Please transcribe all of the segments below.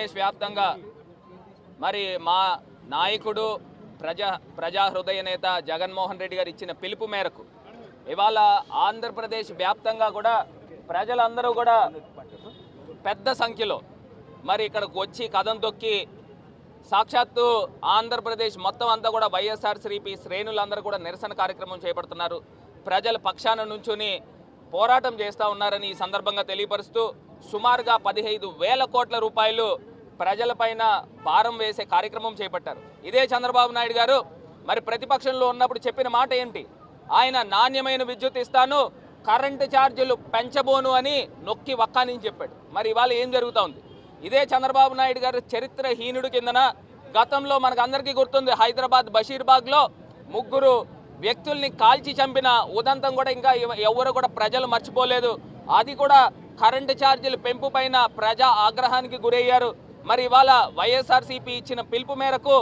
ఆంధ్రప్రదేశ్ వ్యాప్తంగా మరి మా నాయకుడు ప్రజా ప్రజా హృదయ నేత జగన్మోహన్ రెడ్డి గారు ఇచ్చిన పిలుపు మేరకు ఇవాళ ఆంధ్రప్రదేశ్ వ్యాప్తంగా కూడా ప్రజలందరూ కూడా పెద్ద సంఖ్యలో మరి ఇక్కడికి వచ్చి కథం తొక్కి సాక్షాత్తు ఆంధ్రప్రదేశ్ మొత్తం అంతా కూడా వైఎస్ఆర్సీపీ శ్రేణులందరూ కూడా నిరసన కార్యక్రమం చేపడుతున్నారు. ప్రజల పక్షాన నుంచుని పోరాటం చేస్తూ ఉన్నారని ఈ సందర్భంగా తెలియపరుస్తూ సుమారుగా పదిహేను వేల కోట్ల రూపాయలు ప్రజలపైన భారం వేసే కార్యక్రమం చేపట్టారు. ఇదే చంద్రబాబు నాయుడు గారు మరి ప్రతిపక్షంలో ఉన్నప్పుడు చెప్పిన మాట ఏంటి? ఆయన నాణ్యమైన విద్యుత్ ఇస్తాను కరెంటు ఛార్జీలు పెంచబోను అని నొక్కి వక్కాని చెప్పాడు. మరి ఇవాళ ఏం జరుగుతూ ఉంది? ఇదే చంద్రబాబు నాయుడు గారు చరిత్రహీనుడు కిందన గతంలో మనకందరికీ గుర్తుంది హైదరాబాద్ బషీర్బాగ్లో ముగ్గురు వ్యక్తుల్ని కాల్చి చంపిన ఉదంతం కూడా ఇంకా ఎవరు కూడా ప్రజలు మర్చిపోలేదు. అది కూడా కరెంటు ఛార్జీలు పెంపు పైన ప్రజా ఆగ్రహానికి గురయ్యారు. మరి ఇవాళ వైఎస్ఆర్సీపీ ఇచ్చిన పిలుపు మేరకు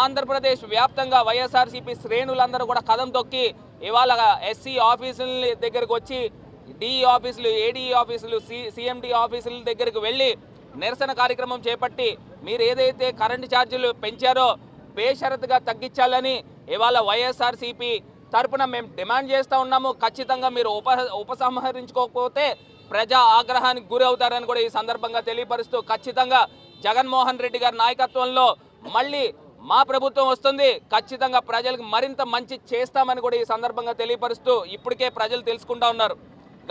ఆంధ్రప్రదేశ్ వ్యాప్తంగా వైఎస్ఆర్సీపీ శ్రేణులందరూ కూడా కదం తొక్కి ఇవాళ ఎస్సీ ఆఫీసుల దగ్గరకు వచ్చి డిఈ ఆఫీసులు ఏడీఈ ఆఫీసులు సి సిఎండి ఆఫీసుల దగ్గరకు వెళ్ళి నిరసన కార్యక్రమం చేపట్టి మీరు ఏదైతే కరెంటు ఛార్జీలు పెంచారో బేషరత్గా తగ్గించాలని ఇవాళ వైఎస్ఆర్సీపీ తరపున మేము డిమాండ్ చేస్తూ ఉన్నాము. ఖచ్చితంగా మీరు ఉప ఉపసంహరించుకోకపోతే ప్రజా ఆగ్రహానికి గురి అవుతారని కూడా ఈ సందర్భంగా తెలియపరుస్తూ ఖచ్చితంగా జగన్మోహన్ రెడ్డి గారి నాయకత్వంలో మళ్ళీ మా ప్రభుత్వం వస్తుంది. ఖచ్చితంగా ప్రజలకు మరింత మంచి చేస్తామని కూడా ఈ సందర్భంగా తెలియపరుస్తూ ఇప్పటికే ప్రజలు తెలుసుకుంటా ఉన్నారు.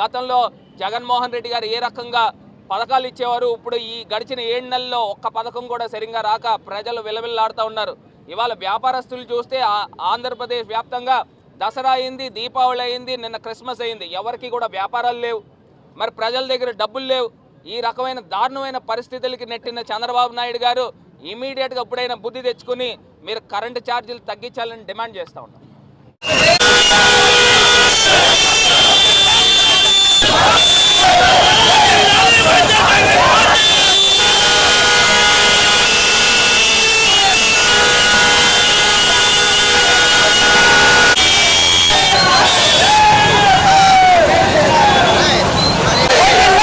గతంలో జగన్మోహన్ రెడ్డి గారు ఏ రకంగా పథకాలు ఇచ్చేవారు ఇప్పుడు ఈ గడిచిన ఏడు నెలల్లో ఒక్క పథకం కూడా సరిగ్గా రాక ప్రజలు విలవిల్లాడుతూ ఉన్నారు. ఇవాళ వ్యాపారస్తులు చూస్తే ఆ- ఆంధ్రప్రదేశ్ వ్యాప్తంగా దసరా అయింది దీపావళి అయింది నిన్న క్రిస్మస్ అయింది. ఎవరికి కూడా వ్యాపారాలు లేవు. మరి ప్రజల దగ్గర డబ్బులు లేవు. ఈ రకమైన దారుణమైన పరిస్థితులకి నెట్టిన చంద్రబాబు నాయుడు గారు ఇమీడియట్గా ఎప్పుడైనా బుద్ధి తెచ్చుకుని మీరు కరెంటు ఛార్జీలు తగ్గించాలని డిమాండ్ చేస్తూ ఉన్నాం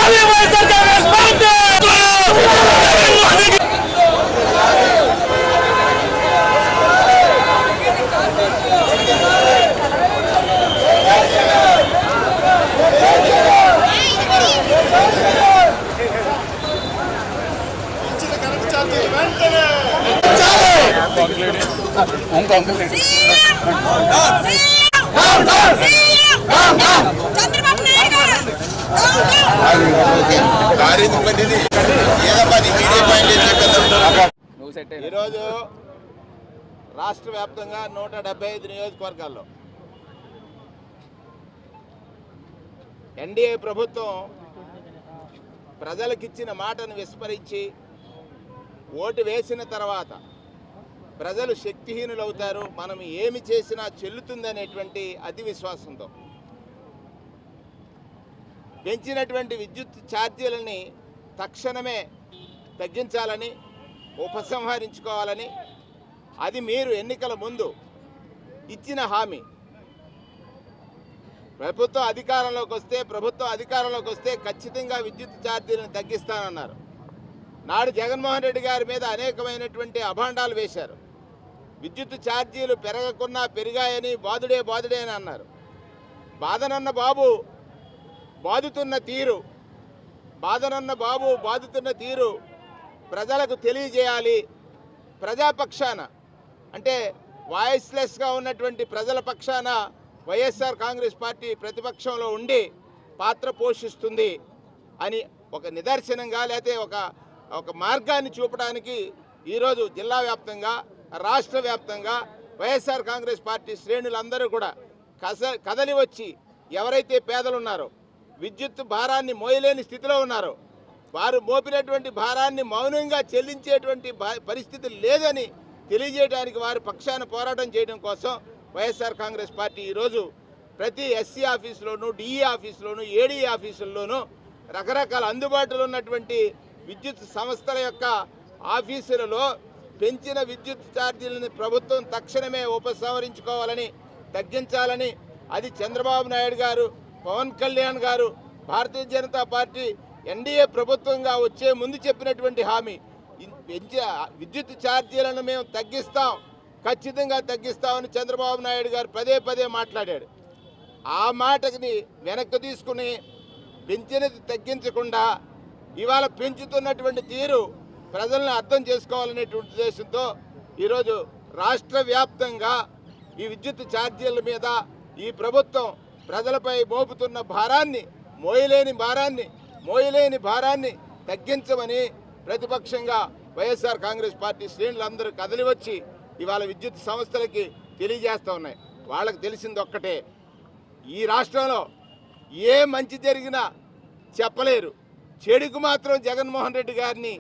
చంద్రబాబు నాయుడు గారు దారిని పట్టింది ఏదమ్మా నీ మీడియా పాయింట్ ఏం చెప్పేద్దాం నువ్వు సెట్ అయినా ఈరోజు రాష్ట్ర వ్యాప్తంగా నూట డెబ్బై ఐదు నియోజకవర్గాల్లో ఎన్డీఏ ప్రభుత్వం ప్రజలకిచ్చిన మాటను విస్మరించి ఓటు వేసిన తర్వాత ప్రజలు శక్తిహీనులవుతారు మనం ఏమి చేసినా చెల్లుతుందనేటువంటి అతి విశ్వాసంతో పెంచినటువంటి విద్యుత్ ఛార్జీలని తక్షణమే తగ్గించాలని ఉపసంహరించుకోవాలని అది మీరు ఎన్నికల ముందు ఇచ్చిన హామీ. ప్రభుత్వం అధికారంలోకి వస్తే ప్రభుత్వం అధికారంలోకి వస్తే ఖచ్చితంగా విద్యుత్ ఛార్జీలను తగ్గిస్తానన్నారు. నాడు జగన్మోహన్ రెడ్డి గారి మీద అనేకమైనటువంటి అభాండాలు వేశారు. విద్యుత్ ఛార్జీలు పెరగకున్నా పెరిగాయని బాధుడే బాదుడే అని అన్నారు. బాధనన్న బాబు బాధుతున్న తీరు. బాధనన్న బాబు బాధుతున్న తీరు ప్రజలకు తెలియజేయాలి. ప్రజాపక్షాన అంటే వాయిస్లెస్గా ఉన్నటువంటి ప్రజల పక్షాన వైఎస్ఆర్ కాంగ్రెస్ పార్టీ ప్రతిపక్షంలో ఉండి పాత్ర పోషిస్తుంది అని ఒక నిదర్శనంగా లేకపోతే ఒక ఒక మార్గాన్ని చూపడానికి ఈరోజు జిల్లా వ్యాప్తంగా రాష్ట్ర వ్యాప్తంగా వైఎస్ఆర్ కాంగ్రెస్ పార్టీ శ్రేణులందరూ కూడా కస కదలి వచ్చి ఎవరైతే పేదలు ఉన్నారో విద్యుత్ భారాన్ని మోయలేని స్థితిలో ఉన్నారో వారు మోపినటువంటి భారాన్ని మౌనంగా చెల్లించేటువంటి భా- పరిస్థితి లేదని తెలియజేయడానికి వారి పక్షాన పోరాటం చేయడం కోసం వైఎస్ఆర్ కాంగ్రెస్ పార్టీ ఈరోజు ప్రతి ఎస్సీ ఆఫీసులోను డిఈ ఆఫీసులోను ఏడీ ఆఫీసుల్లోనూ రకరకాల అందుబాటులో ఉన్నటువంటి విద్యుత్ సంస్థల యొక్క ఆఫీసులలో పెంచిన విద్యుత్ ఛార్జీలను ప్రభుత్వం తక్షణమే ఉపసంహరించుకోవాలని తగ్గించాలని అది చంద్రబాబు నాయుడు గారు పవన్ కళ్యాణ్ గారు భారతీయ జనతా పార్టీ ఎన్డీఏ ప్రభుత్వంగా వచ్చే ముందు చెప్పినటువంటి హామీ. ఇన్- పెంచే విద్యుత్ ఛార్జీలను మేము తగ్గిస్తాం ఖచ్చితంగా తగ్గిస్తామని చంద్రబాబు నాయుడు గారు పదే పదే మాట్లాడాడు. ఆ మాటని వెనక్కి తీసుకుని పెంచినది తగ్గించకుండా ఇవాళ పెంచుతున్నటువంటి తీరు ప్రజలను అర్థం చేసుకోవాలనేటువంటి ఉద్దేశంతో ఈరోజు రాష్ట్ర వ్యాప్తంగా ఈ విద్యుత్ ఛార్జీల మీద ఈ ప్రభుత్వం ప్రజలపై మోపుతున్న భారాన్ని మోయలేని భారాన్ని మోయలేని భారాన్ని తగ్గించమని ప్రతిపక్షంగా వైఎస్ఆర్ కాంగ్రెస్ పార్టీ శ్రేణులందరూ కదిలి వచ్చి ఇవాళ విద్యుత్ సంస్థలకి తెలియజేస్తూ ఉన్నాయి. వాళ్ళకి తెలిసింది ఒక్కటే ఈ రాష్ట్రంలో ఏ మంచి జరిగినా చెప్పలేరు. చెడుకు మాత్రం జగన్మోహన్ రెడ్డి గారిని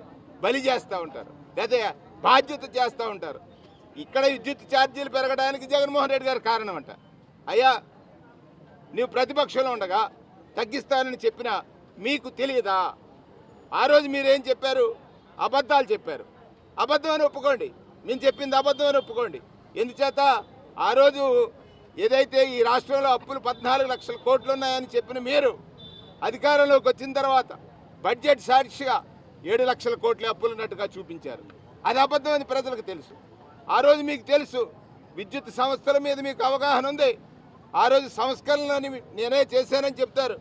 బలి చేస్తూ ఉంటారు. లేదా బాధ్యత చేస్తూ ఉంటారు. ఇక్కడ విద్యుత్ ఛార్జీలు పెరగడానికి జగన్మోహన్ రెడ్డి గారు కారణం అంట అయ్యా నువ్వు ప్రతిపక్షంలో ఉండగా తగ్గిస్తానని చెప్పినా మీకు తెలియదా? ఆ రోజు మీరేం చెప్పారు? అబద్ధాలు చెప్పారు. అబద్ధం అని ఒప్పుకోండి. మేము చెప్పింది అబద్ధం అని ఒప్పుకోండి. ఎందుచేత ఆ రోజు ఏదైతే ఈ రాష్ట్రంలో అప్పులు పద్నాలుగు లక్షల కోట్లు ఉన్నాయని చెప్పిన మీరు అధికారంలోకి వచ్చిన తర్వాత బడ్జెట్ సాక్షిగా ఏడు లక్షల కోట్ల అప్పులున్నట్టుగా చూపించారు. అది అబద్ధమని ప్రజలకు తెలుసు. ఆ రోజు మీకు తెలుసు విద్యుత్ సంస్థల మీద మీకు అవగాహన ఉంది. ఆ రోజు సంస్కరణలని నేనే చేశానని చెప్తారు.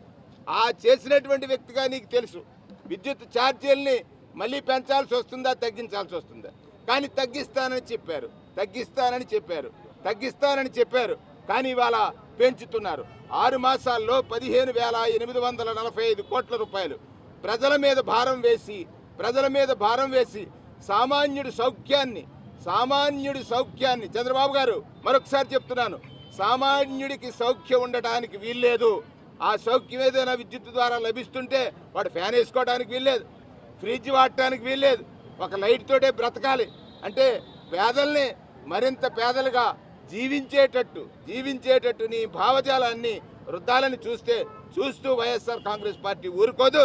ఆ చేసినటువంటి వ్యక్తిగా నీకు తెలుసు. విద్యుత్ ఛార్జీల్ని మళ్ళీ పెంచాల్సి వస్తుందా తగ్గించాల్సి వస్తుందా? కానీ తగ్గిస్తానని చెప్పారు. తగ్గిస్తానని చెప్పారు. తగ్గిస్తానని చెప్పారు. కానీ ఇవాళ పెంచుతున్నారు. ఆరు మాసాల్లో పదిహేను వేల ఎనిమిది వందల నలభై ఐదు కోట్ల రూపాయలు ప్రజల మీద భారం వేసి ప్రజల మీద భారం వేసి సామాన్యుడి సౌఖ్యాన్ని సామాన్యుడి సౌఖ్యాన్ని చంద్రబాబు గారు మరొకసారి చెప్తున్నాను సామాన్యుడికి సౌఖ్యం ఉండటానికి వీల్లేదు. ఆ సౌఖ్యం ఏదైనా విద్యుత్ ద్వారా లభిస్తుంటే వాడు ఫ్యాన్ వేసుకోవడానికి వీల్లేదు ఫ్రిడ్జ్ వాడటానికి వీల్లేదు ఒక లైట్ తోటే బ్రతకాలి. అంటే పేదల్ని మరింత పేదలుగా జీవించేటట్టు జీవించేటట్టు నీ భావజాలాన్ని వృద్ధాలని చూస్తే చూస్తూ వైఎస్ఆర్ కాంగ్రెస్ పార్టీ ఊరుకోదు.